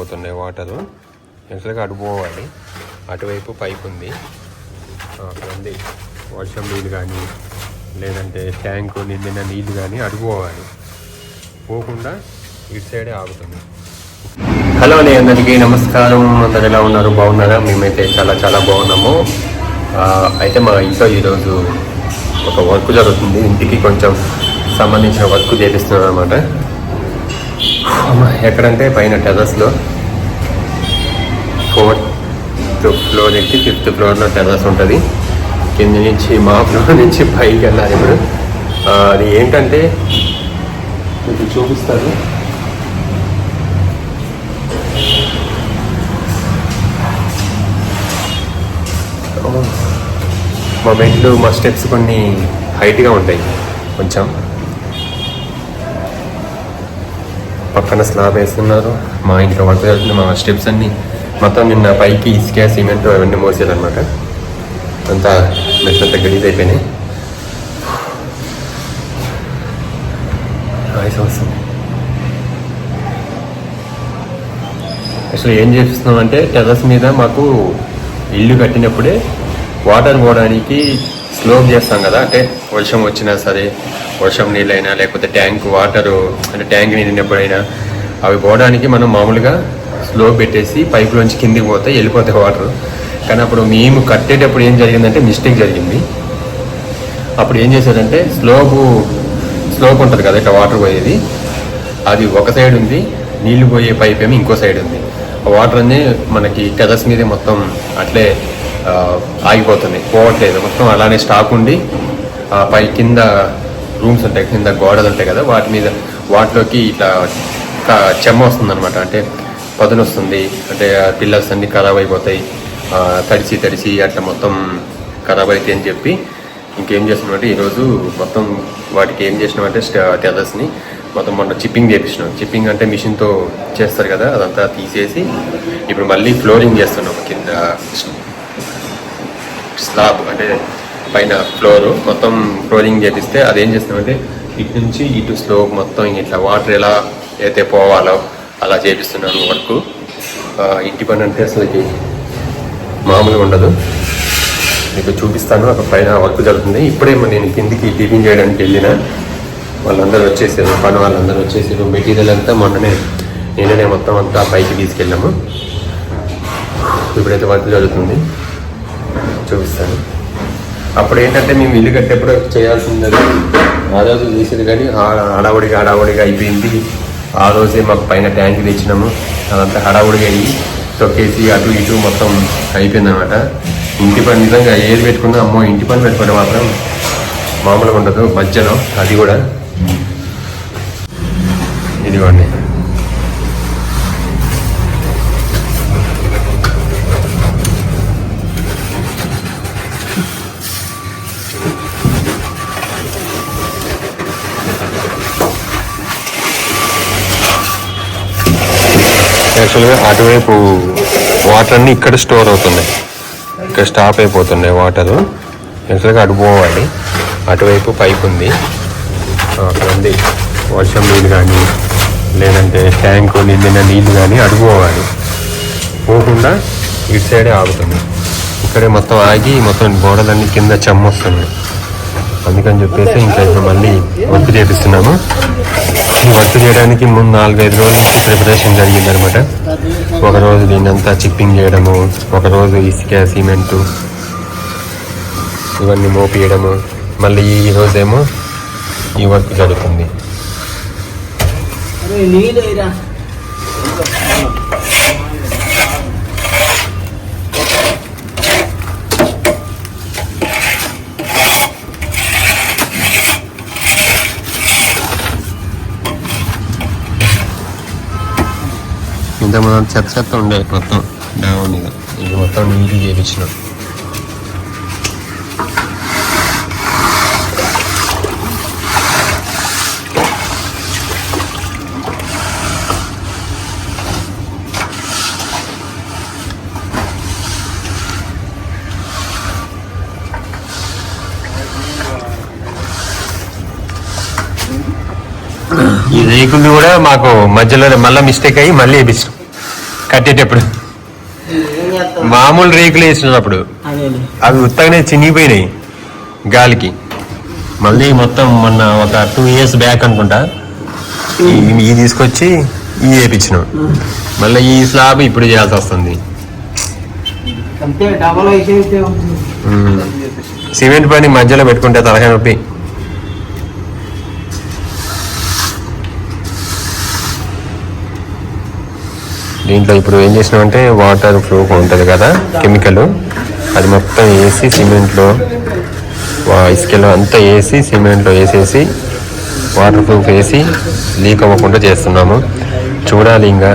పోతున్నాయి వాటరు. యాక్చువల్గా అటు పోవాలి. అటువైపు పైప్ ఉంది. అక్కడ ఉంది. వర్షం నీళ్ళు కానీ లేదంటే ట్యాంకు నిండిన నీళ్ళు కానీ అడుగుపోవాలి పోకుండా ఇటు సైడే ఆగుతుంది. హలో అండి అందరికీ నమస్కారం. అందరు ఎలా ఉన్నారు? బాగున్నారా? మేమైతే చాలా చాలా బాగున్నాము. అయితే మా ఇంట్లో ఈరోజు ఒక వర్క్ జరుగుతుంది. ఇంటికి కొంచెం సంబంధించిన వర్క్ చేపిస్తున్నాను అనమాట ఎక్కడంటే పైన టెరస్లో ఫోర్త్ ఫ్లోర్ ఎక్కి ఫిఫ్త్ ఫ్లోర్లో టెర్రస్ ఉంటుంది. కింద నుంచి మా ఫ్లోర్ నుంచి పైకి వెళ్ళాలి ఇప్పుడు. అది ఏంటంటే మీకు చూపిస్తాను. మా మెట్లు మా స్టెప్స్ కొన్ని హైట్గా ఉంటాయి. కొంచెం పక్కన స్లాబ్ వేస్తున్నారు. మా ఇంట్లో వర్క్ జరుగుతుంది మా స్టెప్స్ అన్ని. మొత్తం నిన్న పైకి ఇసుక సిమెంట్ అవన్నీ మోసేయాలన్నమాట. అంతా మెట్లంతా గలీజ్ అయిపోయినాయి. వస్తుంది అసలు ఏం చేస్తున్నాం అంటే టెర్రస్ మీద మాకు ఇల్లు కట్టినప్పుడే వాటర్ పోవడానికి స్లోప్ చేస్తాం కదా. అంటే వర్షం వచ్చినా సరే వర్షం నీళ్ళైనా లేకపోతే ట్యాంక్ వాటరు అంటే ట్యాంక్ నిండినప్పుడైనా అవి పోవడానికి మనం మామూలుగా స్లో పెట్టేసి పైపులోంచి కిందికి పోతే వెళ్ళిపోతాయి వాటర్. కానీ అప్పుడు మేము కట్టేటప్పుడు ఏం జరిగిందంటే మిస్టేక్ జరిగింది. అప్పుడు ఏం చేశారంటే స్లోపు స్లోప్ ఉంటుంది కదా ఇట్లా వాటర్ పోయేది. అది ఒక సైడ్ ఉంది నీళ్ళు పోయే పైప్ ఏమో ఇంకో సైడ్ ఉంది. ఆ వాటర్ అనేది మనకి టెరస్ మీదే మొత్తం అట్లే ఆగిపోతుంది. పోవట్లేదు. మొత్తం అలానే స్టాక్ ఉండి ఆ పై కింద రూమ్స్ ఉంటాయి కింద గోడలు ఉంటాయి కదా వాటి మీద వాటిలోకి ఇట్లా చెమ్మ వస్తుంది అనమాట అంటే పదును వస్తుంది అంటే పిల్లర్స్ అన్ని ఖరాబ్ అయిపోతాయి తడిచి తడిసి తడిసి అట్లా మొత్తం ఖరాబ్ అయితే అని చెప్పి ఇంకేం చేస్తున్నామంటే ఈరోజు మొత్తం వాటికి ఏం చేసినామంటే టెర్రస్ని మొత్తం మొన్న చిప్పింగ్ చేపించినాం చిప్పింగ్ అంటే మిషన్తో చేస్తారు కదా అదంతా తీసేసి ఇప్పుడు మళ్ళీ ఫ్లోరింగ్ చేస్తున్నాం కింద స్లాబ్ అంటే పైన ఫ్లోర్ మొత్తం ఫ్లోరింగ్ చేపిస్తే అదేం చేస్తామంటే ఇటు నుంచి ఇటు స్లో మొత్తం ఇట్లా వాటర్ ఎలా అయితే పోవాలో అలా చేపిస్తున్నాను వర్క్. ఇంటి పని అంటే అసలుకి మామూలుగా ఉండదు. మీకు చూపిస్తాను అక్కడ పైన వర్క్ జరుగుతుంది. ఇప్పుడే నేను కిందికి టిఫిన్ చేయడానికి వెళ్ళిన వాళ్ళందరూ వచ్చేసారు. పని వాళ్ళందరూ వచ్చేసారు. మెటీరియల్ అంతా మొన్ననే నేననే మొత్తం అంతా పైకి తీసుకెళ్ళాము. ఇప్పుడైతే వర్క్ జరుగుతుంది. చూపిస్తాను. అప్పుడు ఏంటంటే మేము ఇల్లు కట్టేప్పుడు చేయాల్సింది ఆ రోజు చేసేది కానీ హడావుడిగా హడావుడిగా అయిపోయింది. ఆ రోజే మాకు పైన ట్యాంక్ తెచ్చినాము. అదంతా హడావుడిగా అయ్యి తొక్కేసి అటు ఇటు మొత్తం అయిపోయింది అనమాట ఇంటి పని నిజంగా ఏది పెట్టుకున్నా అమ్మో ఇంటి పని పెట్టుకుంటే మాత్రం మామూలుగా ఉండదు. మధ్యలో అది కూడా. ఇదిగోండి. యాక్చువల్గా అటువైపు వాటర్ అన్నీ ఇక్కడ స్టోర్ అవుతున్నాయి. ఇక్కడ స్టాప్ అయిపోతున్నాయి వాటరు. యాక్చువల్గా అటు పోవాలి. అటువైపు పైప్ ఉంది. అక్కడ ఉంది. వర్షం నీళ్ళు కానీ లేదంటే ట్యాంకు నిండిన నీళ్ళు కానీ అటు పోవాలి. పోకుండా ఇటు సైడే ఆగుతుంది ఇక్కడే మొత్తం ఆగి మొత్తం గోడలన్నీ కింద చెమ్మొస్తున్నాయి. అందుకని చెప్పేసి ఇంకా ఇప్పుడు మళ్ళీ వర్క్ చేపిస్తున్నాము. ఈ వర్క్ చేయడానికి ముందు నాలుగైదు నుంచి ప్రిపరేషన్ జరిగిందనమాట. ఒక రోజు దీన్నంతా చిప్పింగ్ చేయడము ఒక రోజు ఇసుక సిమెంటు ఇవన్నీ మోపియడము. మళ్ళీ ఈ రోజేమో ఈ వర్క్ జరుగుతుంది. మనం చెత్త చెత్త ఉండే మొత్తం డౌన్ మీద ఇది మొత్తం నీటి చేపించినాం. ఈ రేకులు కూడా మాకు మధ్యలో మళ్ళీ మిస్టేక్ అయ్యి మళ్ళీ వేపించాం కట్టేటప్పుడు. మామూలు రేకులు వేసినప్పుడు. అవి ఉత్తగానే చినిగిపోయినాయి గాలికి. మళ్ళీ మొత్తం మొన్న ఒక టూ ఇయర్స్ బ్యాక్ అనుకుంటా. ఈ- ఈ తీసుకొచ్చి ఈ వేపించినాం. మళ్ళీ ఈ స్లాబ్ ఇప్పుడు చేయాల్సి వస్తుంది. సిమెంట్ పని మధ్యలో పెట్టుకుంటే తలకాయ నొప్పి. దీంట్లో ఇప్పుడు ఏం చేసినామంటే వాటర్ ప్రూఫ్ ఉంటుంది కదా కెమికల్ అది మొత్తం వేసి సిమెంట్లో వా- ఇసుకలో అంతా వేసి సిమెంట్లో వేసేసి వాటర్ ప్రూఫ్ వేసి లీక్ అవ్వకుండా చేస్తున్నాము. చూడాలి ఇంకా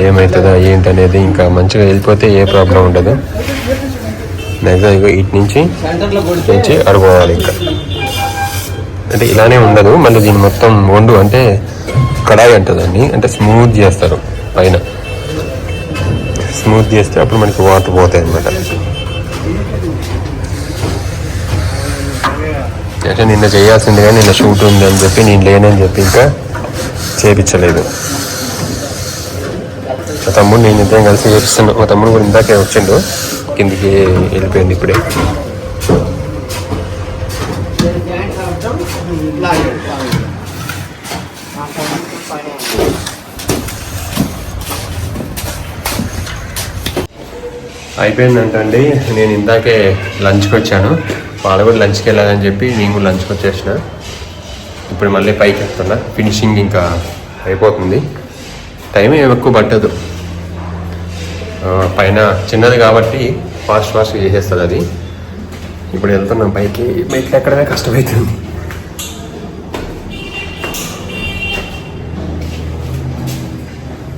ఏమవుతుందో ఏంటనేది ఇంకా మంచిగా వెళ్ళిపోతే ఏ ప్రాబ్లం ఉండదు. నెక్స్ట్ ఇగో ఇటు నుంచి నుంచి అడుగుకోవాలి ఇంకా. అంటే ఇలానే ఉండదు మళ్ళీ దీన్ని మొత్తం వండు అంటే కడాయి అంటుందండి అంటే స్మూత్ చేస్తారు. పైన. స్మూత్ చేస్తే అప్పుడు మనకి వాటర్ పోతాయి అనమాట అంటే నిన్న చేయాల్సింది కానీ నిన్న షూట్ ఉంది అని చెప్పి నేను లేనని చెప్పి ఇంకా చేపించలేదు. మా తమ్ముడు నేను ఇద్దరం కలిసి చేపిస్తున్నాను మా తమ్ముడు కూడా ఇందాకే వచ్చిండు. కిందికి వెళ్ళిపోయింది ఇప్పుడే జాయింట్ అవటం ఇట్లా అయిపోతుంది. ఆ పని పని. అయిపోయిందంటండి. నేను ఇందాకే లంచ్కి వచ్చాను వాళ్ళు కూడా లంచ్కి వెళ్ళాలని చెప్పి నేను కూడా లంచ్కి వచ్చేసిన. ఇప్పుడు మళ్ళీ పైకి వెళ్తున్నా ఫినిషింగ్ ఇంకా అయిపోతుంది. టైం ఏం ఎక్కువ పట్టదు. పైన చిన్నది కాబట్టి ఫాస్ట్ ఫాస్ట్ చేసేస్తుంది అది. ఇప్పుడు వెళ్తున్నాం పైకి. మెట్లు ఎక్కడమే కష్టమవుతుంది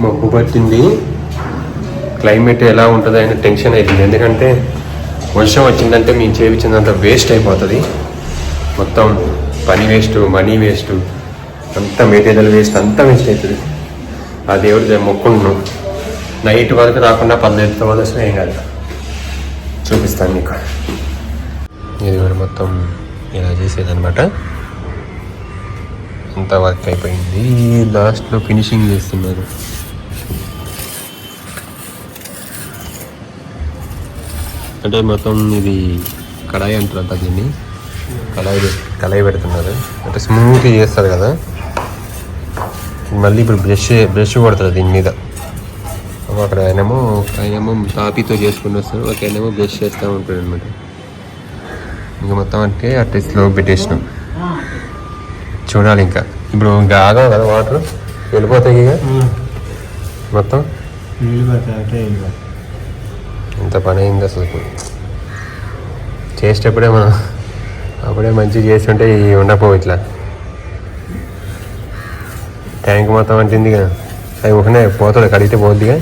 మబ్బు పట్టింది. క్లైమేట్ ఎలా ఉంటుందో అయిన టెన్షన్ అవుతుంది ఎందుకంటే వర్షం వచ్చిందంటే మేము చేయించినంత వేస్ట్ అయిపోతుంది. మొత్తం పని వేస్ట్ మనీ వేస్ట్ అంత మెటీరియల్ వేస్ట్ అంతా వేస్ట్ అవుతుంది ఆ దేవుడి మొక్కుంటున్నాం. నైట్ వరకు రాకుండా పన్నెండు తర్వాత వచ్చినా ఏం కాదు. చూపిస్తాను మీకు. ఇది కూడా మొత్తం ఇలా చేసేదనమాట అంత వర్క్ అయిపోయింది. లాస్ట్లో ఫినిషింగ్ చేస్తున్నారు. అంటే మొత్తం ఇది కడాయి అంటారంట దీన్ని. కడాయి పె- కడాయి పెడుతున్నారు. అంటే స్మూత్గా చేస్తారు కదా. మళ్ళీ ఇప్పుడు బ్రష్ బ్రష్ కొడతారు దీని మీద. అక్కడ ఆయనేమో ఆయనేమో తాపీతో చేసుకుని వస్తారు. ఒక ఆయనేమో బ్రష్ చేస్తూ ఉంటాడు అనమాట ఇంకా మొత్తం అంటే అట్లా స్లో పెట్టేసినాం. చూడాలి ఇంకా. ఇప్పుడు ఇంకా ఆగం కదా వాటర్. వెళ్ళిపోతాయి ఇక. మొత్తం. ఎంత పని అయింది అసలు. చేసేటప్పుడే మనం అప్పుడే మంచిగా చేసి ఉంటే ఈ ఉండపో ఇట్లా. ట్యాంక్ మొత్తం అంటుంది కదా అవి ఒకనే పోతాడు కడిగితే పోద్దిగా.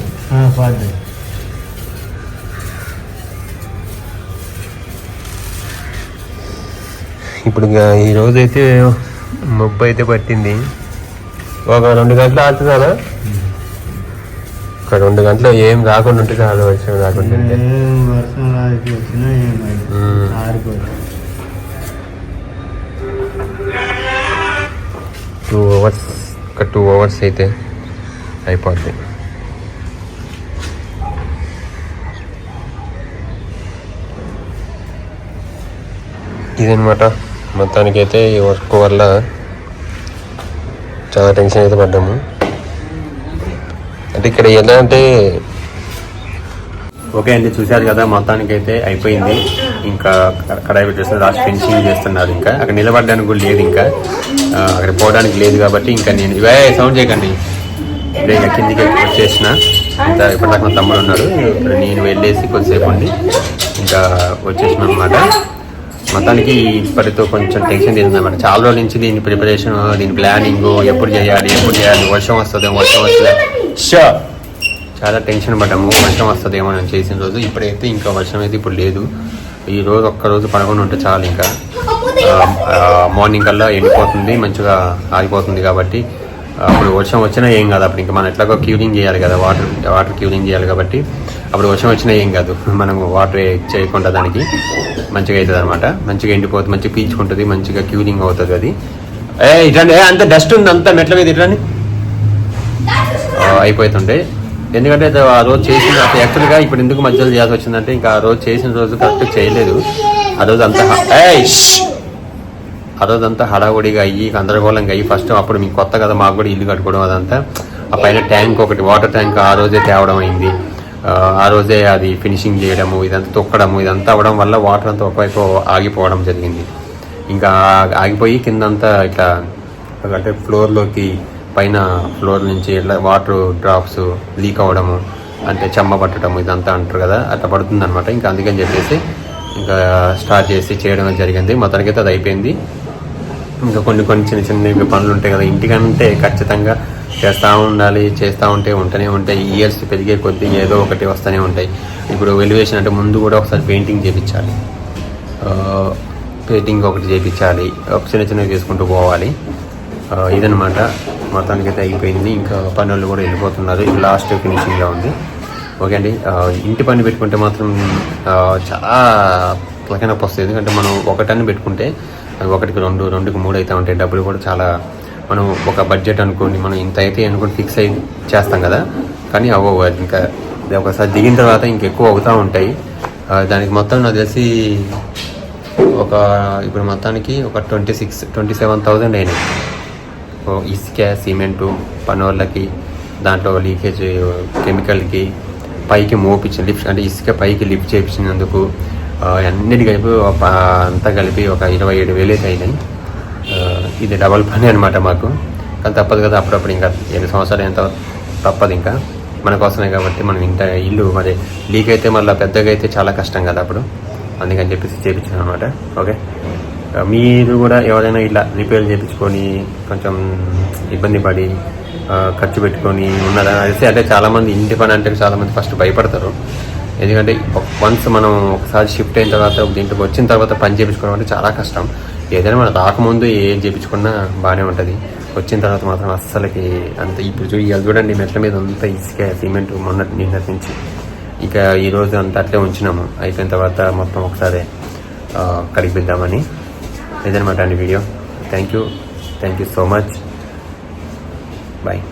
ఇప్పుడు ఇక ఈ రోజు అయితే మబ్బు అయితే పట్టింది. ఒక రెండు గంటలు ఆడుతుందా ఒక రెండు గంటలు ఏం రాకుండా ఉంటే చాలు వర్షం రాకుండా వర్షం టూ అవర్స్ ఒక టూ అవర్స్ అయితే అయిపోద్ది. ఇదనమాట మొత్తానికైతే ఈ వర్క్ వల్ల చాలా టెన్షన్ అయితే పడ్డాము. అంటే ఇక్కడ ఎలా అంటే ఓకే అండి చూశారు కదా మొత్తానికి అయితే అయిపోయింది. ఇంకా కడాయి పెట్టేసిన లాస్ట్ ఫినిషింగ్ చేస్తున్నారు ఇంకా. అక్కడ నిలబడడానికి కూడా లేదు ఇంకా. అక్కడ పోవడానికి లేదు కాబట్టి ఇంకా నేను ఇవే సౌండ్ చేయకండి. ఇప్పుడే ఇంకా కిందికి వచ్చేసిన. ఇంకా ఇప్పటిదాకా తమ్ముడు ఉన్నాడు. ఇప్పుడు నేను వెళ్ళేసి కొద్దిసేపు ఉండి ఇంకా వచ్చేసిన అనమాట మొత్తానికి ఇప్పటితో కొంచెం టెన్షన్ తీరింది అనమాట చాలా రోజుల నుంచి దీని ప్రిపరేషన్ దీని ప్లానింగ్ ఎప్పుడు చేయాలి ఎప్పుడు చేయాలి వర్షం వస్తుంది వర్షం వస్తుంది షో చాలా టెన్షన్ పడ్డాము. వర్షం వస్తుందేమో అని చేసిన రోజు. ఇప్పుడైతే ఇంకా వర్షం అయితే ఇప్పుడు లేదు. ఈ రోజు ఒక్క రోజు పడకుండా ఉంటే చాలు ఇంకా. మార్నింగ్ కల్లా ఎండిపోతుంది మంచిగా ఆగిపోతుంది కాబట్టి. అప్పుడు వర్షం వచ్చినా ఏం కాదు అప్పుడు. ఇంకా మనం ఎట్లాగో క్యూరింగ్ చేయాలి కదా వాటర్ వాటర్ క్యూరింగ్ చేయాలి కాబట్టి. అప్పుడు వర్షం వచ్చినా ఏం కాదు. మనం వాటర్ చేయకుండా దానికి మంచిగా అవుతుంది అనమాట మంచిగా ఎండిపోతుంది మంచిగా పీల్చుకుంటుంది మంచిగా క్యూలింగ్ అవుతుంది అది. ఏ ఇట్లాంటి అంత డస్ట్ ఉంది అంతా మెట్ల మీద ఇట్లా అయిపోతుండే. ఎందుకంటే ఆ రోజు చేసిన యాక్చువల్గా ఇప్పుడు ఎందుకు మధ్యలో చేయాల్సి వచ్చిందంటే ఇంకా ఆ రోజు చేసిన రోజు కరెక్ట్ చేయలేదు. ఆ రోజు అంతా ఏయ్, ఆ రోజు అంతా హడావుడిగా అయ్యి గందరగోళంగా అయ్యి ఫస్ట్ అప్పుడు మీకు కొత్త కదా మాకు కూడా ఇల్లు కట్టుకోవడం అదంతా. ఆ పైన ట్యాంక్ ఒకటి వాటర్ ట్యాంక్ ఆ రోజే తేవడం అయింది. ఆ, రోజే అది ఫినిషింగ్ చేయడము ఇదంతా తొక్కడము ఇదంతా అవ్వడం వల్ల వాటర్ అంతా ఒకవైపు ఆగిపోవడం జరిగింది. ఇంకా ఆగిపోయి కిందంతా ఇట్లా అంటే ఫ్లోర్లోకి పైన ఫ్లోర్ నుంచి ఇట్లా వాటర్ డ్రాప్స్ లీక్ అవ్వడము అంటే చెమ్మ పట్టడం ఇదంతా అంటారు కదా అట్లా పడుతుంది అనమాట ఇంకా అందుకని చెప్పేసి ఇంకా స్టార్ట్ చేసి చేయడం జరిగింది. మొత్తానికైతే అది అయిపోయింది. ఇంకా కొన్ని కొన్ని చిన్న చిన్న పనులు ఉంటాయి కదా ఇంటికంటే ఖచ్చితంగా చేస్తూ ఉండాలి చేస్తూ ఉంటే ఉంటూనే ఉంటాయి. ఇయర్స్ పెరిగే కొద్దీ ఏదో ఒకటి వస్తూనే ఉంటాయి. ఇప్పుడు వెలివేషన్ అంటే ముందు కూడా ఒకసారి పెయింటింగ్ చేయించాలి పెయింటింగ్ ఒకటి చేయించాలి చిన్న చిన్నవి చేసుకుంటూ పోవాలి. ఇదనమాట మొత్తానికి అయితే అయిపోయింది. ఇంకా పనులు కూడా వెళ్ళిపోతున్నారు. ఇది లాస్ట్ ఫినిషింగ్లో ఉంది. ఓకే అండి. ఇంటి పని పెట్టుకుంటే మాత్రం చాలా తలకనొప్పి వస్తుంది. ఎందుకంటే మనం ఒకటని పెట్టుకుంటే ఒకటికి రెండు రెండుకి మూడు అవుతూ ఉంటాయి. డబ్బులు కూడా చాలా మనం ఒక బడ్జెట్ అనుకోండి మనం ఇంత అయితే అనుకోండి ఫిక్స్ అయి చేస్తాం కదా. కానీ అవ్వవు అది. ఇంకా ఒకసారి దిగిన తర్వాత ఇంకెక్కువ అవుతూ ఉంటాయి. దానికి మొత్తం నాకు తెలిసి ఒక ఇప్పుడు మొత్తానికి ఒక twenty six twenty seven thousand అయినాయి ఇసుక సిమెంటు పనోళ్ళకి దాంట్లో లీకేజ్ కెమికల్కి పైకి మోపించిన లిఫ్ట్ అంటే ఇసుక పైకి లిఫ్ట్ చేయించినందుకు అన్నిటి కలిపి ఒక అంతా కలిపి ఒక ఇరవై ఏడు వేలు అయితే అయినాయి. ఇది డబల్ పని అనమాట మాకు. కానీ తప్పదు కదా అప్పుడప్పుడు ఇంకా ఎన్ని సంవత్సరాలు ఎంత తప్పదు ఇంకా. మన కోసమే కాబట్టి మనం ఇంత ఇల్లు మరి లీక్ అయితే మళ్ళీ పెద్దగా అయితే చాలా కష్టం కదా అప్పుడు. అందుకని చెప్పేసి చేయించాను అనమాట ఓకే? మీరు కూడా ఎవరైనా ఇలా రిపేర్ చేయించుకొని కొంచెం ఇబ్బంది పడి ఖర్చు పెట్టుకొని ఉన్నారా అయితే అంటే చాలామంది ఇంటి పని అంటే చాలామంది ఫస్ట్ భయపడతారు. ఎందుకంటే వన్స్ మనం ఒకసారి షిఫ్ట్ అయిన తర్వాత దీంట్లోకి వచ్చిన తర్వాత పని చేయించుకోవడం అంటే చాలా కష్టం. ఏదైనా మనం రాకముందు ఏం చేయించుకున్నా బాగానే ఉంటుంది. వచ్చిన తర్వాత మాత్రం అస్సలకి అంత ఇప్పుడు చూ ఇవాళ చూడండి మెట్ల మీద అంతా ఇసుక సిమెంట్ మొన్నటి నిన్నటి నుంచి. ఇక ఈరోజు అంత అట్లే ఉంచినాము. అయిపోయిన తర్వాత మొత్తం ఒకసారి కలిపిద్దామని ఇదనమాట అండి video. Thank you thank you so much bye